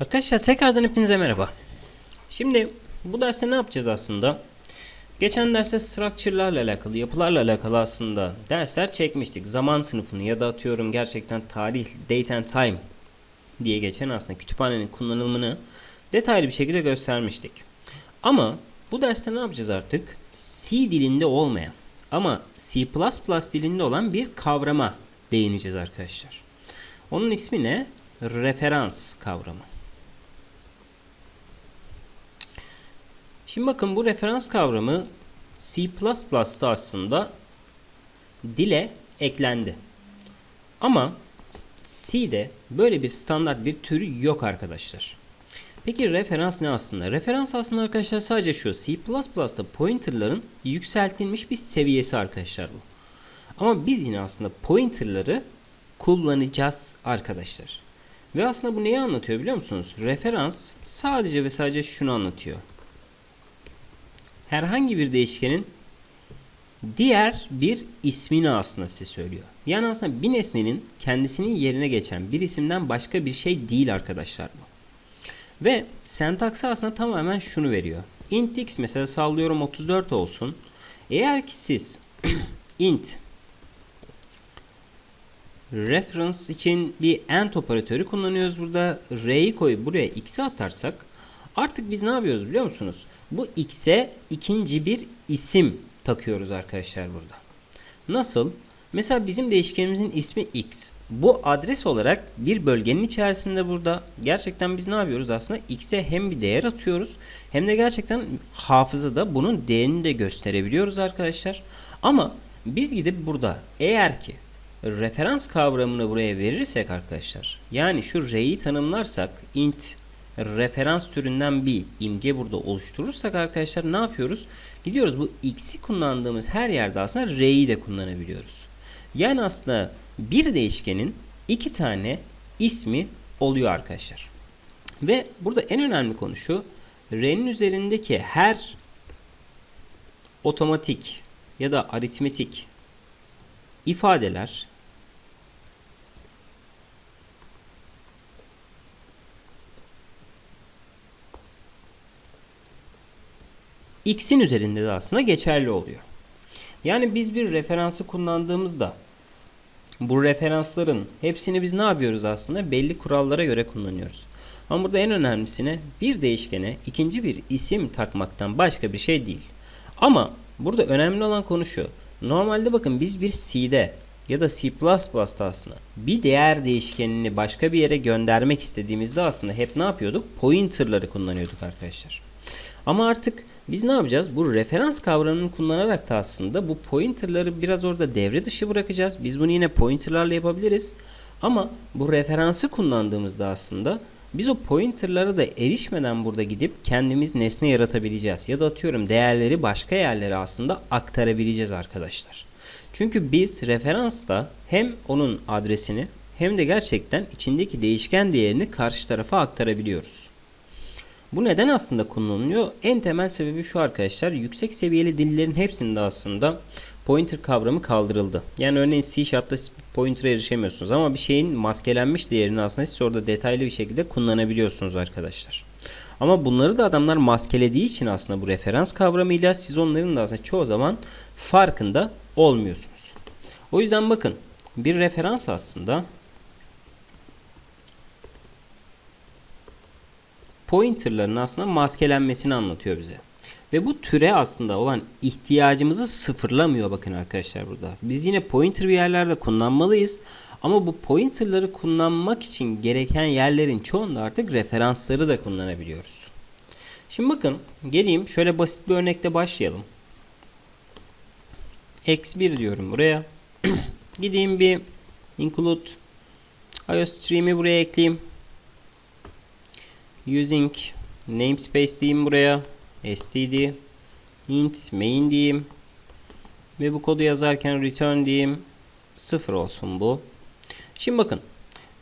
Arkadaşlar tekrardan hepinize merhaba. Şimdi bu derste ne yapacağız aslında? Geçen derste structure'larla alakalı, yapılarla alakalı aslında dersler çekmiştik. Zaman sınıfını ya da atıyorum gerçekten tarih, date and time diye geçen aslında kütüphanenin kullanılımını detaylı bir şekilde göstermiştik. Ama bu derste ne yapacağız artık? C dilinde olmayan ama C++ dilinde olan bir kavrama değineceğiz arkadaşlar. Onun ismi ne? Referans kavramı. Şimdi bakın bu referans kavramı C++'da aslında dile eklendi. Ama C'de böyle bir standart bir türü yok arkadaşlar. Peki referans ne aslında? Referans aslında arkadaşlar sadece şu. C++'da pointerların yükseltilmiş bir seviyesi arkadaşlar bu. Ama biz yine aslında pointerları kullanacağız arkadaşlar. Ve aslında bu neyi anlatıyor biliyor musunuz? Referans sadece ve sadece şunu anlatıyor herhangi bir değişkenin diğer bir ismini aslında size söylüyor. Yani aslında bir nesnenin kendisinin yerine geçen bir isimden başka bir şey değil arkadaşlar bu. Ve sentaksı aslında tamamen şunu veriyor. int x mesela sallıyorum 34 olsun. Eğer ki siz int reference için bir and operatörü kullanıyoruz burada. R'yi koyup buraya x'i atarsak Artık biz ne yapıyoruz biliyor musunuz? Bu x'e ikinci bir isim takıyoruz arkadaşlar burada. Nasıl? Mesela bizim değişkenimizin ismi x. Bu adres olarak bir bölgenin içerisinde burada gerçekten biz ne yapıyoruz aslında? x'e hem bir değer atıyoruz hem de gerçekten hafızada bunun değerini de gösterebiliyoruz arkadaşlar. Ama biz gidip burada eğer ki referans kavramını buraya verirsek arkadaşlar yani şu r'yi tanımlarsak int referans türünden bir imge burada oluşturursak arkadaşlar ne yapıyoruz? Gidiyoruz bu x'i kullandığımız her yerde aslında r'yi de kullanabiliyoruz. Yani aslında bir değişkenin iki tane ismi oluyor arkadaşlar. Ve burada en önemli konu şu. R'nin üzerindeki her otomatik ya da aritmetik ifadeler x'in üzerinde de aslında geçerli oluyor. Yani biz bir referansı kullandığımızda bu referansların hepsini biz ne yapıyoruz aslında? Belli kurallara göre kullanıyoruz. Ama burada en önemlisine bir değişkene ikinci bir isim takmaktan başka bir şey değil. Ama burada önemli olan konu şu. Normalde bakın biz bir C'de ya da C++'da aslında bir değer değişkenini başka bir yere göndermek istediğimizde aslında hep ne yapıyorduk? Pointer'ları kullanıyorduk arkadaşlar. Ama artık biz ne yapacağız? Bu referans kavramını kullanarak da aslında bu pointerları biraz orada devre dışı bırakacağız. Biz bunu yine pointerlarla yapabiliriz. Ama bu referansı kullandığımızda aslında biz o pointerlara da erişmeden burada gidip kendimiz nesne yaratabileceğiz. Ya da atıyorum değerleri başka yerlere aslında aktarabileceğiz arkadaşlar. Çünkü biz referansta hem onun adresini hem de gerçekten içindeki değişken değerini karşı tarafa aktarabiliyoruz. Bu neden aslında kullanılıyor? En temel sebebi şu arkadaşlar. Yüksek seviyeli dillerin hepsinde aslında pointer kavramı kaldırıldı. Yani örneğin C Sharp'ta pointer'a erişemiyorsunuz ama bir şeyin maskelenmiş değerini aslında siz orada detaylı bir şekilde kullanabiliyorsunuz arkadaşlar. Ama bunları da adamlar maskelediği için aslında bu referans kavramıyla siz onların da aslında çoğu zaman farkında olmuyorsunuz. O yüzden bakın bir referans aslında pointerların aslında maskelenmesini anlatıyor bize. Ve bu türe aslında olan ihtiyacımızı sıfırlamıyor bakın arkadaşlar burada. Biz yine pointer bir yerlerde kullanmalıyız. Ama bu pointerları kullanmak için gereken yerlerin çoğunda artık referansları da kullanabiliyoruz. Şimdi bakın geleyim şöyle basit bir örnekte başlayalım. X1 diyorum buraya. Gideyim bir include iostream'i buraya ekleyeyim using namespace diyeyim buraya std int main diyeyim ve bu kodu yazarken return diyeyim 0 olsun bu. Şimdi bakın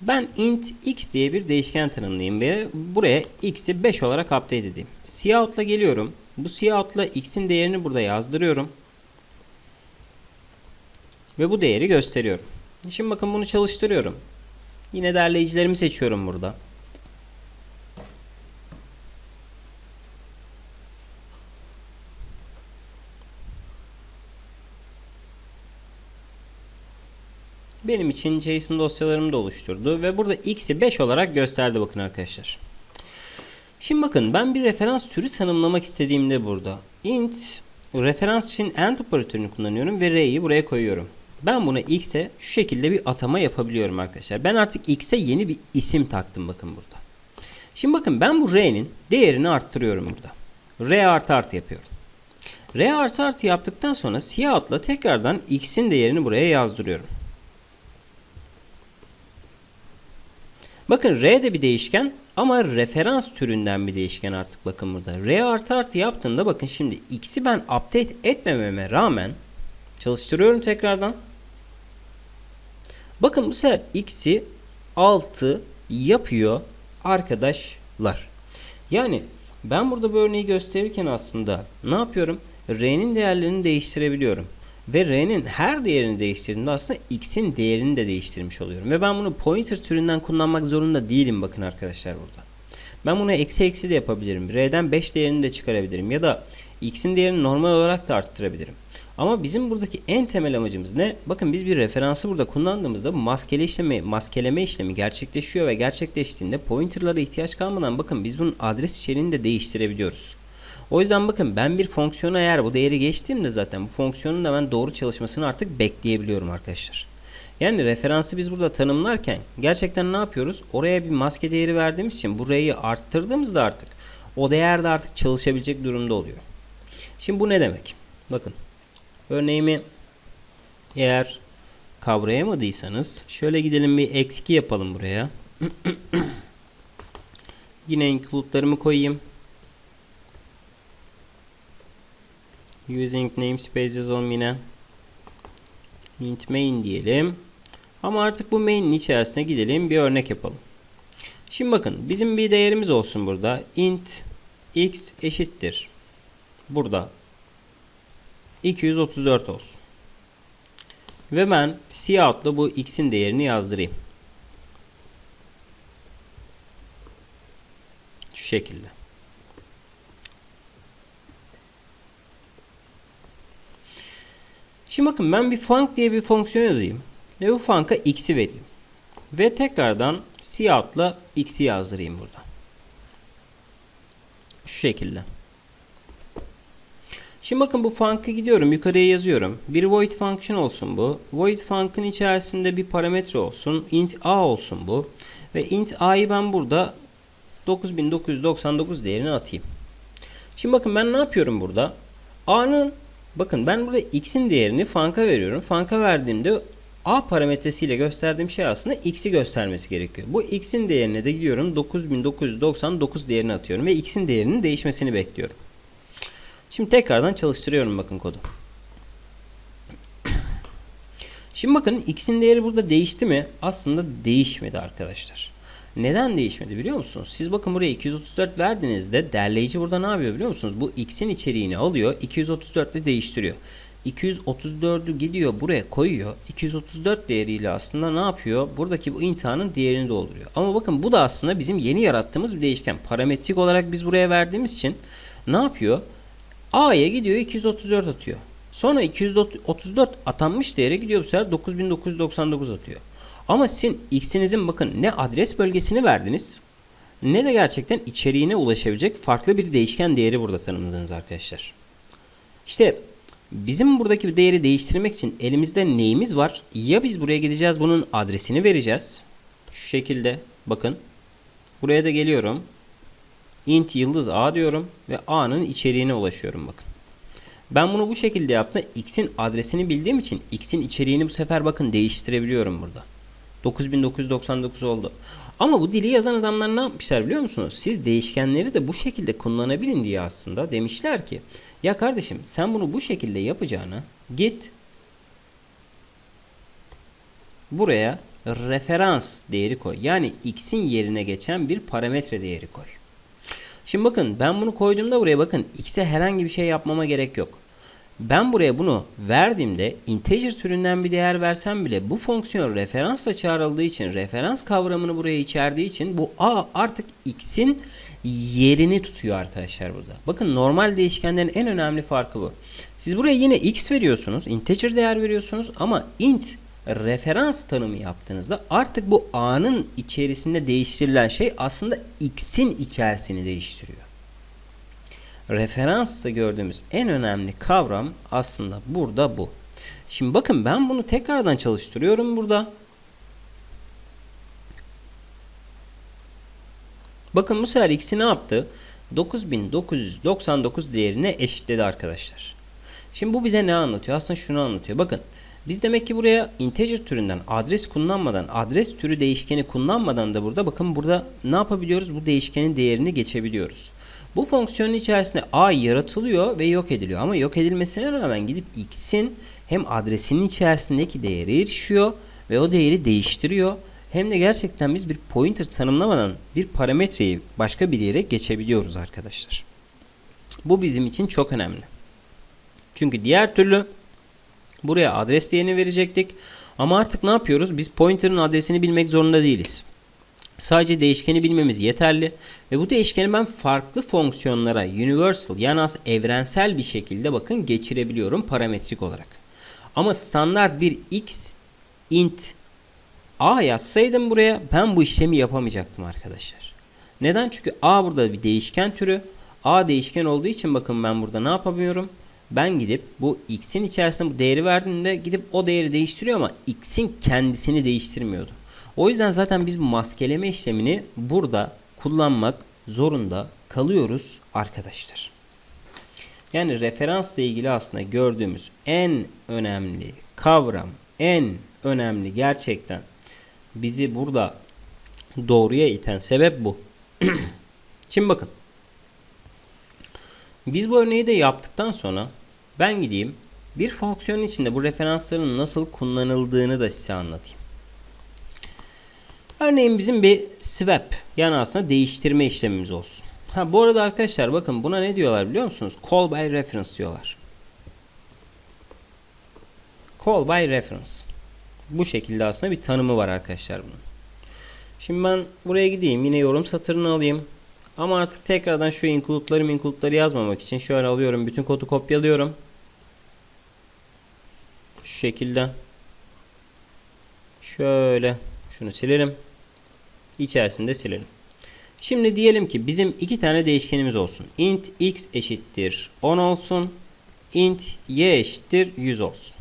ben int x diye bir değişken tanımlayayım ve buraya x'i 5 olarak update edeyim. Cout'la geliyorum. Bu cout'la x'in değerini burada yazdırıyorum. Ve bu değeri gösteriyorum. Şimdi bakın bunu çalıştırıyorum. Yine derleyicilerimi seçiyorum burada. Benim için JSON dosyalarımı da oluşturdu ve burada x'i 5 olarak gösterdi bakın arkadaşlar. Şimdi bakın ben bir referans türü tanımlamak istediğimde burada int referans için end operatörünü kullanıyorum ve r'yi buraya koyuyorum. Ben buna x'e şu şekilde bir atama yapabiliyorum arkadaşlar. Ben artık x'e yeni bir isim taktım bakın burada. Şimdi bakın ben bu r'nin değerini arttırıyorum burada. r artı artı yapıyorum. r artı artı yaptıktan sonra cout'la tekrardan x'in değerini buraya yazdırıyorum. Bakın R de bir değişken ama referans türünden bir değişken artık bakın burada. R artı artı yaptığımda bakın şimdi x'i ben update etmememe rağmen çalıştırıyorum tekrardan. Bakın bu sefer x'i 6 yapıyor arkadaşlar. Yani ben burada bu örneği gösterirken aslında ne yapıyorum? R'nin değerlerini değiştirebiliyorum. Ve R'nin her değerini değiştirdiğimde aslında X'in değerini de değiştirmiş oluyorum. Ve ben bunu pointer türünden kullanmak zorunda değilim bakın arkadaşlar burada. Ben bunu eksi eksi de yapabilirim. R'den 5 değerini de çıkarabilirim. Ya da X'in değerini normal olarak da arttırabilirim. Ama bizim buradaki en temel amacımız ne? Bakın biz bir referansı burada kullandığımızda bu maskele işlemi, maskeleme işlemi gerçekleşiyor ve gerçekleştiğinde pointerlara ihtiyaç kalmadan bakın biz bunun adres içeriğini de değiştirebiliyoruz. O yüzden bakın ben bir fonksiyona eğer bu değeri geçtiğimde zaten bu fonksiyonun da ben doğru çalışmasını artık bekleyebiliyorum arkadaşlar. Yani referansı biz burada tanımlarken gerçekten ne yapıyoruz? Oraya bir maske değeri verdiğimiz için burayı arttırdığımızda artık o değer de artık çalışabilecek durumda oluyor. Şimdi bu ne demek? Bakın örneğimi eğer kavrayamadıysanız şöyle gidelim bir x2 yapalım buraya. Yine include'larımı koyayım. Using namespace yazalım yine. Int main diyelim. Ama artık bu main'in içerisine gidelim bir örnek yapalım. Şimdi bakın bizim bir değerimiz olsun burada. int x eşittir. Burada 234 olsun. Ve ben cout'la bu x'in değerini yazdırayım. Şu şekilde. Şimdi bakın ben bir func diye bir fonksiyon yazayım. Ve bu func'a x'i vereyim. Ve tekrardan cout'la x'i yazdırayım burada. Şu şekilde. Şimdi bakın bu func'a gidiyorum. Yukarıya yazıyorum. Bir void function olsun bu. Void func'ın içerisinde bir parametre olsun. int a olsun bu. Ve int a'yı ben burada 9999 değerini atayım. Şimdi bakın ben ne yapıyorum burada? a'nın Bakın ben burada x'in değerini funka veriyorum. Funka verdiğimde a parametresiyle gösterdiğim şey aslında x'i göstermesi gerekiyor. Bu x'in değerine de gidiyorum 9999 değerini atıyorum ve x'in değerinin değişmesini bekliyorum. Şimdi tekrardan çalıştırıyorum bakın kodu. Şimdi bakın x'in değeri burada değişti mi? Aslında değişmedi arkadaşlar. Neden değişmedi biliyor musunuz? Siz bakın buraya 234 verdiğinizde derleyici burada ne yapıyor biliyor musunuz? Bu x'in içeriğini alıyor 234 ile değiştiriyor. 234'ü gidiyor buraya koyuyor. 234 değeriyle aslında ne yapıyor? Buradaki bu intihanın değerini dolduruyor. Ama bakın bu da aslında bizim yeni yarattığımız bir değişken. Parametrik olarak biz buraya verdiğimiz için ne yapıyor? A'ya gidiyor 234 atıyor. Sonra 234 atanmış değere gidiyor bu sefer 9999 atıyor. Ama sizin x'inizin bakın ne adres bölgesini verdiniz ne de gerçekten içeriğine ulaşabilecek farklı bir değişken değeri burada tanımladınız arkadaşlar. İşte bizim buradaki bir değeri değiştirmek için elimizde neyimiz var? Ya biz buraya gideceğiz bunun adresini vereceğiz. Şu şekilde bakın. Buraya da geliyorum. int yıldız a diyorum ve a'nın içeriğine ulaşıyorum bakın. Ben bunu bu şekilde yaptım. x'in adresini bildiğim için x'in içeriğini bu sefer bakın değiştirebiliyorum burada. 9999 oldu. Ama bu dili yazan adamlar ne yapmışlar biliyor musunuz? Siz değişkenleri de bu şekilde kullanabilin diye aslında demişler ki ya kardeşim sen bunu bu şekilde yapacağına git buraya referans değeri koy. Yani x'in yerine geçen bir parametre değeri koy. Şimdi bakın ben bunu koyduğumda buraya bakın x'e herhangi bir şey yapmama gerek yok. Ben buraya bunu verdiğimde integer türünden bir değer versem bile bu fonksiyon referansla çağrıldığı için referans kavramını buraya içerdiği için bu a artık x'in yerini tutuyor arkadaşlar burada. Bakın normal değişkenlerin en önemli farkı bu. Siz buraya yine x veriyorsunuz, integer değer veriyorsunuz ama int referans tanımı yaptığınızda artık bu A'nın içerisinde değiştirilen şey aslında X'in içerisini değiştiriyor. Referansta gördüğümüz en önemli kavram aslında burada bu. Şimdi bakın ben bunu tekrardan çalıştırıyorum burada. Bakın bu sefer x'i ne yaptı? 9999 değerine eşitledi arkadaşlar. Şimdi bu bize ne anlatıyor? Aslında şunu anlatıyor. Bakın biz demek ki buraya integer türünden adres kullanmadan, adres türü değişkeni kullanmadan da burada bakın burada ne yapabiliyoruz? Bu değişkenin değerini geçebiliyoruz. Bu fonksiyonun içerisinde a yaratılıyor ve yok ediliyor. Ama yok edilmesine rağmen gidip x'in hem adresinin içerisindeki değeri erişiyor ve o değeri değiştiriyor. Hem de gerçekten biz bir pointer tanımlamadan bir parametreyi başka bir yere geçebiliyoruz arkadaşlar. Bu bizim için çok önemli. Çünkü diğer türlü buraya adres değerini verecektik. Ama artık ne yapıyoruz? Biz pointer'ın adresini bilmek zorunda değiliz. Sadece değişkeni bilmemiz yeterli ve bu değişkeni ben farklı fonksiyonlara universal yani aslında evrensel bir şekilde bakın geçirebiliyorum parametrik olarak. Ama standart bir x int a yazsaydım buraya ben bu işlemi yapamayacaktım arkadaşlar. Neden? Çünkü a burada bir değişken türü. a değişken olduğu için bakın ben burada ne yapamıyorum? Ben gidip bu x'in içerisinde bu değeri verdiğimde gidip o değeri değiştiriyor ama x'in kendisini değiştirmiyordu. O yüzden zaten biz bu maskeleme işlemini burada kullanmak zorunda kalıyoruz arkadaşlar. Yani referansla ilgili aslında gördüğümüz en önemli kavram, en önemli gerçekten bizi burada doğruya iten sebep bu. Şimdi bakın. Biz bu örneği de yaptıktan sonra ben gideyim bir fonksiyonun içinde bu referansların nasıl kullanıldığını da size anlatayım. Örneğin bizim bir swap yani aslında değiştirme işlemimiz olsun. Ha bu arada arkadaşlar bakın buna ne diyorlar biliyor musunuz? Call by reference diyorlar. Call by reference. Bu şekilde aslında bir tanımı var arkadaşlar bunun. Şimdi ben buraya gideyim yine yorum satırını alayım. Ama artık tekrardan şu include'ları include'ları yazmamak için şöyle alıyorum. Bütün kodu kopyalıyorum. Şu şekilde. Şöyle. Şunu silelim. İçerisinde silelim. Şimdi diyelim ki bizim iki tane değişkenimiz olsun. int x eşittir 10 olsun. int y eşittir 100 olsun.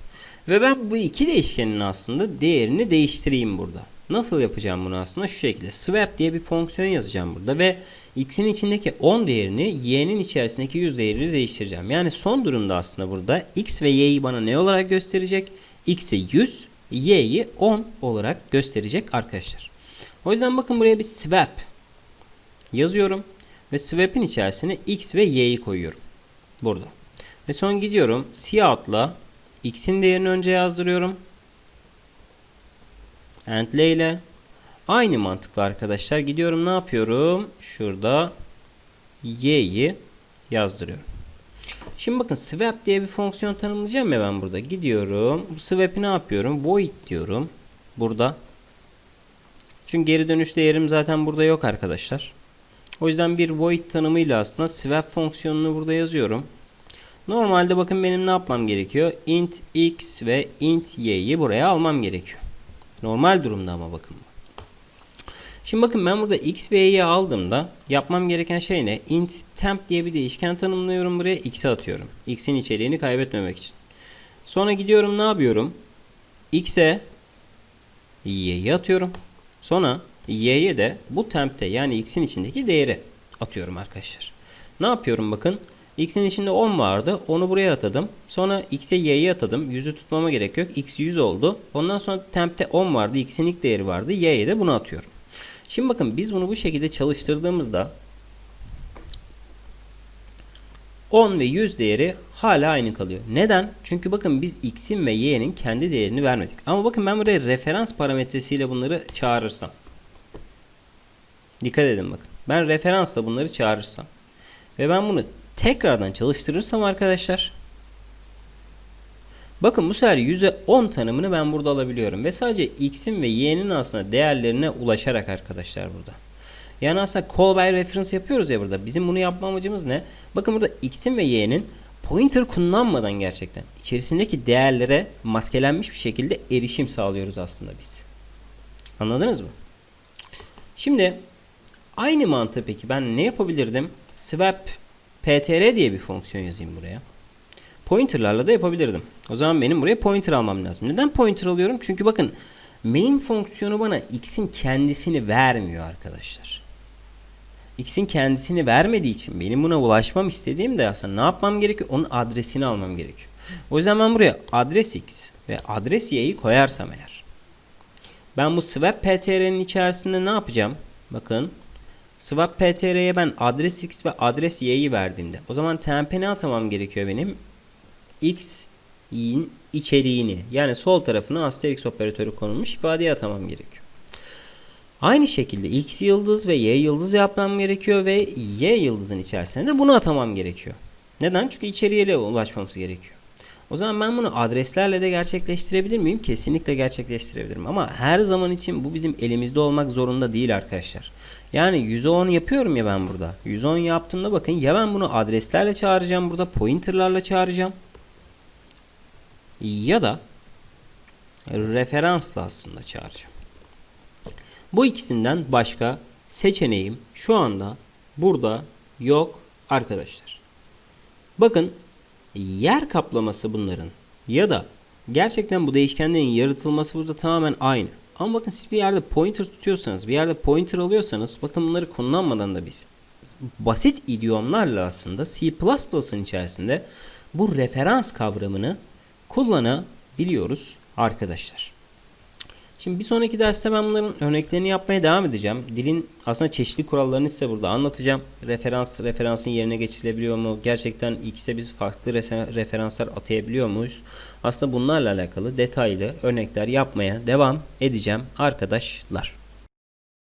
Ve ben bu iki değişkenin aslında değerini değiştireyim burada. Nasıl yapacağım bunu aslında? Şu şekilde. Swap diye bir fonksiyon yazacağım burada ve x'in içindeki 10 değerini y'nin içerisindeki 100 değerini değiştireceğim. Yani son durumda aslında burada x ve y'yi bana ne olarak gösterecek? x'i 100, y'yi 10 olarak gösterecek arkadaşlar. O yüzden bakın buraya bir swap yazıyorum ve swap'in içerisine x ve y'yi koyuyorum. Burada. Ve son gidiyorum cout'la x'in değerini önce yazdırıyorum. Endle ile aynı mantıkla arkadaşlar gidiyorum ne yapıyorum? Şurada y'yi yazdırıyorum. Şimdi bakın swap diye bir fonksiyon tanımlayacağım ya ben burada. Gidiyorum. Bu swap'i ne yapıyorum? Void diyorum. Burada. Çünkü geri dönüş değerim zaten burada yok arkadaşlar. O yüzden bir void tanımıyla aslında swap fonksiyonunu burada yazıyorum. Normalde bakın benim ne yapmam gerekiyor? int x ve int y'yi buraya almam gerekiyor. Normal durumda ama bakın. Şimdi bakın ben burada x ve y'yi aldığımda yapmam gereken şey ne? int temp diye bir değişken tanımlıyorum buraya x'e atıyorum. x'in içeriğini kaybetmemek için. Sonra gidiyorum ne yapıyorum? x'e y'yi atıyorum. Sonra y'ye de bu temp'te yani x'in içindeki değeri atıyorum arkadaşlar. Ne yapıyorum bakın? x'in içinde 10 vardı. Onu buraya atadım. Sonra x'e y'ye atadım. 100'ü tutmama gerek yok. x 100 oldu. Ondan sonra temp'te 10 vardı. x'in ilk değeri vardı. y'ye de bunu atıyorum. Şimdi bakın biz bunu bu şekilde çalıştırdığımızda 10 ve 100 değeri hala aynı kalıyor. Neden? Çünkü bakın biz x'in ve y'nin kendi değerini vermedik. Ama bakın ben buraya referans parametresiyle bunları çağırırsam. Dikkat edin bakın. Ben referansla bunları çağırırsam. Ve ben bunu tekrardan çalıştırırsam arkadaşlar. Bakın bu sefer 100'e 10 tanımını ben burada alabiliyorum. Ve sadece x'in ve y'nin aslında değerlerine ulaşarak arkadaşlar burada. Yani aslında call by reference yapıyoruz ya burada. Bizim bunu yapma amacımız ne? Bakın burada x'in ve y'nin pointer kullanmadan gerçekten içerisindeki değerlere maskelenmiş bir şekilde erişim sağlıyoruz aslında biz. Anladınız mı? Şimdi aynı mantığı peki ben ne yapabilirdim? Swap ptr diye bir fonksiyon yazayım buraya. Pointer'larla da yapabilirdim. O zaman benim buraya pointer almam lazım. Neden pointer alıyorum? Çünkü bakın main fonksiyonu bana x'in kendisini vermiyor arkadaşlar. X'in kendisini vermediği için benim buna ulaşmam istediğimde aslında ne yapmam gerekiyor? Onun adresini almam gerekiyor. O ben buraya adres x ve adres y'yi koyarsam eğer ben bu swap ptr'nin içerisinde ne yapacağım? Bakın swap ptr'ye ben adres x ve adres y'yi verdiğimde o zaman temp'e atamam gerekiyor benim? x'in içeriğini yani sol tarafına asterisk operatörü konulmuş ifadeye atamam gerekiyor. Aynı şekilde x yıldız ve y yıldız yapmam gerekiyor ve y yıldızın içerisine de bunu atamam gerekiyor. Neden? Çünkü içeriğe ulaşmamız gerekiyor. O zaman ben bunu adreslerle de gerçekleştirebilir miyim? Kesinlikle gerçekleştirebilirim. Ama her zaman için bu bizim elimizde olmak zorunda değil arkadaşlar. Yani 110 yapıyorum ya ben burada. 110 yaptığımda bakın ya ben bunu adreslerle çağıracağım burada. Pointerlarla çağıracağım. Ya da referansla aslında çağıracağım. Bu ikisinden başka seçeneğim şu anda burada yok arkadaşlar. Bakın yer kaplaması bunların ya da gerçekten bu değişkenlerin yaratılması burada tamamen aynı. Ama bakın siz bir yerde pointer tutuyorsanız, bir yerde pointer alıyorsanız bakın bunları kullanmadan da biz basit idiomlarla aslında C++'ın içerisinde bu referans kavramını kullanabiliyoruz arkadaşlar. Şimdi bir sonraki derste ben bunların örneklerini yapmaya devam edeceğim. Dilin aslında çeşitli kurallarını size burada anlatacağım. Referans, referansın yerine geçilebiliyor mu? Gerçekten X'e biz farklı referanslar atayabiliyor muyuz? Aslında bunlarla alakalı detaylı örnekler yapmaya devam edeceğim arkadaşlar.